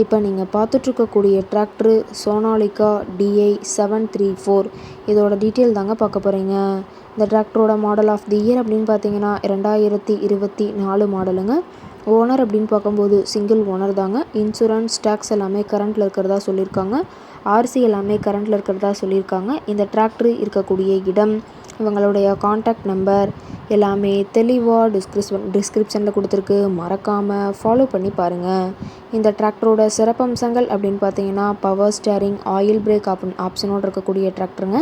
இப்போ நீங்கள் பார்த்துட்ருக்கக்கூடிய tractor Sonalika DI seven three four இதோட டீட்டெயில் தாங்க பார்க்க போகிறீங்க இந்த டிராக்டரோட மாடல் ஆஃப் தி இயர் அப்படின்னு பார்த்தீங்கன்னா ரெண்டாயிரத்தி இருபத்தி நாலு மாடலுங்க ஓனர் அப்படின்னு பார்க்கும்போது சிங்கிள் ஓனர் தாங்க. இன்சூரன்ஸ் டேக்ஸ் எல்லாமே கரண்ட்டில் இருக்கிறதா சொல்லியிருக்காங்க. ஆர்சி எல்லாமே கரண்ட்டில் இருக்கிறதா சொல்லியிருக்காங்க. இந்த டிராக்டர் இருக்கக்கூடிய இடம் இவங்களுடைய காண்டாக்ட் நம்பர் எல்லாமே தெளிவாக டிஸ்கிரிப்ஷன் டிஸ்கிரிப்ஷனில் கொடுத்துருக்கு. மறக்காமல் ஃபாலோ பண்ணி பாருங்கள் இந்த டிராக்டரோட சிறப்பம்சங்கள் அப்படின்னு பார்த்தீங்கன்னா power steering oil brake option ஆப்ஷனோடு இருக்கக்கூடிய டிராக்டருங்க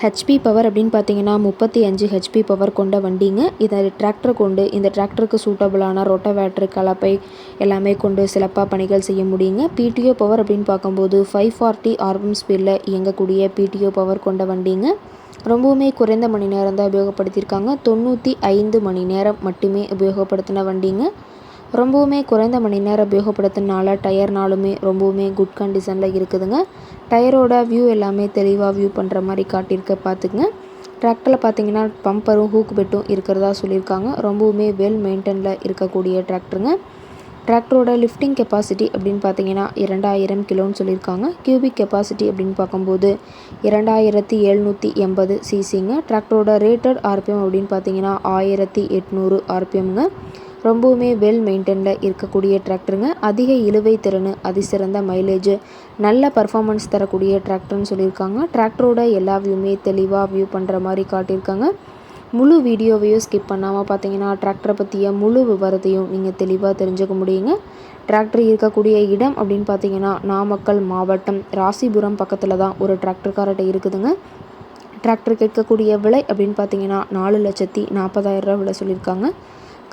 ஹெச்பி பவர் அப்படின்னு பார்த்தீங்கன்னா முப்பத்தி அஞ்சு ஹெச்பி பவர் கொண்ட வண்டிங்க. இதை டிராக்டர் கொண்டு இந்த டிராக்டருக்கு சூட்டபுளான ரொட்டவேட்ரு கலப்பை எல்லாமே கொண்டு சிறப்பாக பணிகள் செய்ய முடியுங்க. பிடிஓ பவர் அப்படின்னு பார்க்கும்போது ஃபைவ் ஃபார்ட்டி ஆர்பம் ஸ்பீடில் இயங்கக்கூடிய பிடிஓ பவர் கொண்ட வண்டிங்க. ரொம்பவுமே குறைந்த மணி நேரம் தான் உபயோகப்படுத்தியிருக்காங்க. தொண்ணூற்றி ஐந்து மணி நேரம் மட்டுமே உபயோகப்படுத்தின வண்டிங்க. ரொம்பவுமே குறைந்த மணி நேரம் உபயோகப்படுத்தினால டயர்னாலுமே ரொம்பவுமே குட் கண்டிஷனில் இருக்குதுங்க. டயரோட வியூ எல்லாமே தெளிவாக வியூ பண்ணுற மாதிரி காட்டியிருக்க பார்த்துக்குங்க. ட்ராக்டரில் பார்த்தீங்கன்னா பம்பரும் ஹூக் பெட்டும் இருக்கிறதா சொல்லியிருக்காங்க. ரொம்பவுமே வெல் மெயின்டெனில் இருக்கக்கூடிய டிராக்டருங்க டிராக்டரோட லிஃப்டிங் கெப்பாசிட்டி அப்படின்னு பார்த்தீங்கன்னா இரண்டாயிரம் கிலோன்னு சொல்லியிருக்காங்க. கியூபிக் கெப்பாசிட்டி அப்படின்னு பார்க்கும்போது இரண்டாயிரத்தி எழுநூற்றி எண்பது சிசிங்க டிராக்டரோட ரேட்டட் ஆர்பிஎம் அப்படின்னு பார்த்தீங்கன்னா ஆயிரத்தி எட்நூறு ஆர்பிஎம்ங்க ரொம்பவுமே வெல் மெயின்டைனில் இருக்கக்கூடிய டிராக்டருங்க அதிக இழுவை திறன் அதிசிறந்த மைலேஜ் நல்ல பர்ஃபார்மன்ஸ் தரக்கூடிய டிராக்டர்னு சொல்லியிருக்காங்க. டிராக்டரோட எல்லா வியூமே தெளிவாக வியூ பண்ணுற மாதிரி காட்டியிருக்காங்க. முழு வீடியோவையும் ஸ்கிப் பண்ணாமல் பார்த்தீங்கன்னா டிராக்டரை பற்றிய முழு விவரத்தையும் நீங்கள் தெளிவாக தெரிஞ்சுக்க முடியுங்க. டிராக்டர் இருக்கக்கூடிய இடம் அப்படின்னு பார்த்தீங்கன்னா நாமக்கல் மாவட்டம் ராசிபுரம் பக்கத்தில் தான் ஒரு டிராக்டர் இருக்குதுங்க. டிராக்டர் கேட்கக்கூடிய விலை அப்படின்னு பார்த்தீங்கன்னா நாலு லட்சத்தி நாற்பதாயிரம் ரூபா விலை சொல்லியிருக்காங்க.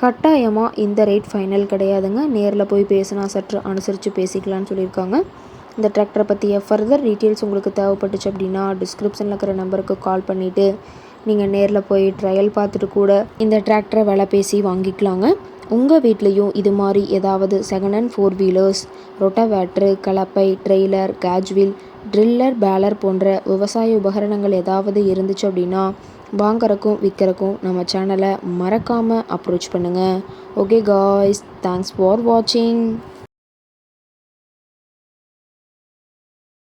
கட்டாயமாக இந்த ரேட் ஃபைனல் கிடையாதுங்க. நேரில் போய் பேசினா சற்று அனுசரித்து பேசிக்கலான்னு சொல்லியிருக்காங்க. இந்த டிராக்டரை பற்றிய ஃபர்தர் டீட்டெயில்ஸ் உங்களுக்கு தேவைப்பட்டுச்சு அப்படின்னா டிஸ்கிரிப்ஷனில் இருக்கிற நம்பருக்கு கால் பண்ணிவிட்டு நீங்கள் நேரில் போய் ட்ரையல் பார்த்துட்டு கூட இந்த டிராக்டரை விலை பேசி வாங்கிக்கலாங்க. உங்கள் வீட்லேயும் இது மாதிரி ஏதாவது second hand four wheelers rotavator கலப்பை trailer cage wheel driller baler போன்ற விவசாய உபகரணங்கள் ஏதாவது இருந்துச்சு அப்படின்னா வாங்குறக்கும் விற்கிறக்கும் நம்ம சேனலை மறக்காமல் அப்ரோச் பண்ணுங்கள் ஓகே காய்ஸ் தேங்க்ஸ் ஃபார் வாட்சிங்